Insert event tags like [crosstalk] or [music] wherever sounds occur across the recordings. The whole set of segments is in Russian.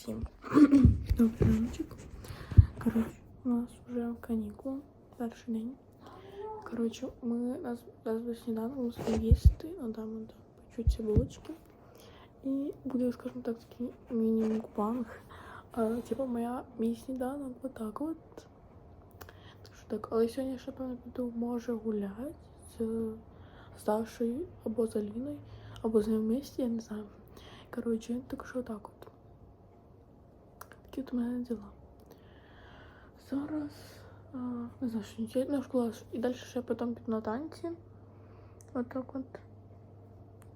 Всім добрий раночок. Коротше, у нас вже канікули, перший день. Коротше, ми нас нас до сніданку мусимо їсти, ну там от, чуть булочки. І буде, скажімо так, такий міні-мукбанг. А, типу, моя мій сніданок отак от. Скажу так, але сьогодні ще певно піду може гуляти з, з Дашою або з Аліною, або з ним вместе, я не знаю. Коротше, так що так от. Такі от у мене діла. Зараз а, не знаю, що нічого на школа. І далі ще потім піду на танці. Отак от.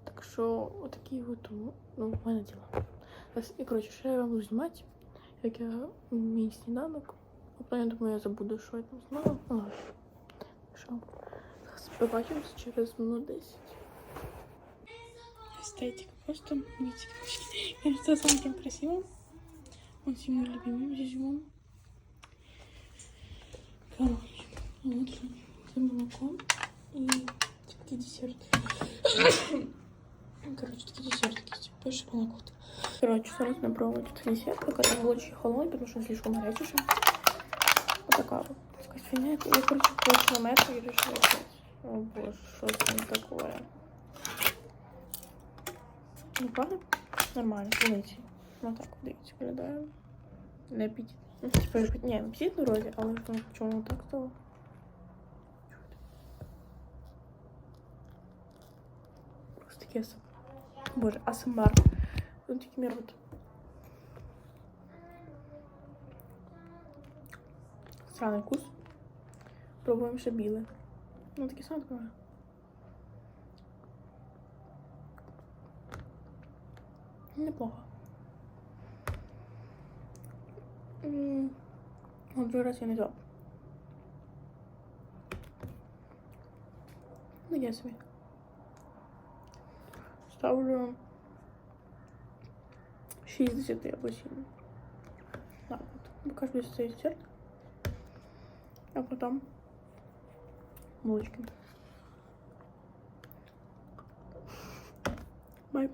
Так що отакі от ну, в мене діла. Зараз, І коротше, ще я вам буду знімати, як я мій сніданок. А потім, я думаю, я забуду, що я там знала. Ну ладно. Що? Зараз побачимось через минут 10. Эстетика. Просто видите, кажется самым красивым. Он всеми любимым зизюмом. Короче, вот за молоком и такие десерты. [coughs] Короче, такие десертики, типа, молоко. Короче, сразу напробовать этот десерт, пока был очень холодный, потому что он слишком горячий. Вот такая вот, так сказать, фигня. Я, короче, больше на это и решила взять. О боже, что там такое? Ну, правда? Нормально, дивіться. Ну так, дивіться, виглядає. Не апетит. Ну, типа, ні, апетит на розі, але ну, чому так стало? Просто кеса. Боже, асмр. Он такими рот. Странный вкус. Пробуем ще біле. Ну, таке саме таке. Неплохо. Не взяла. Ну, я себе. Ставлю 60 або 7. Так, вот. Покажу свой десерт. А потом булочки. Бай.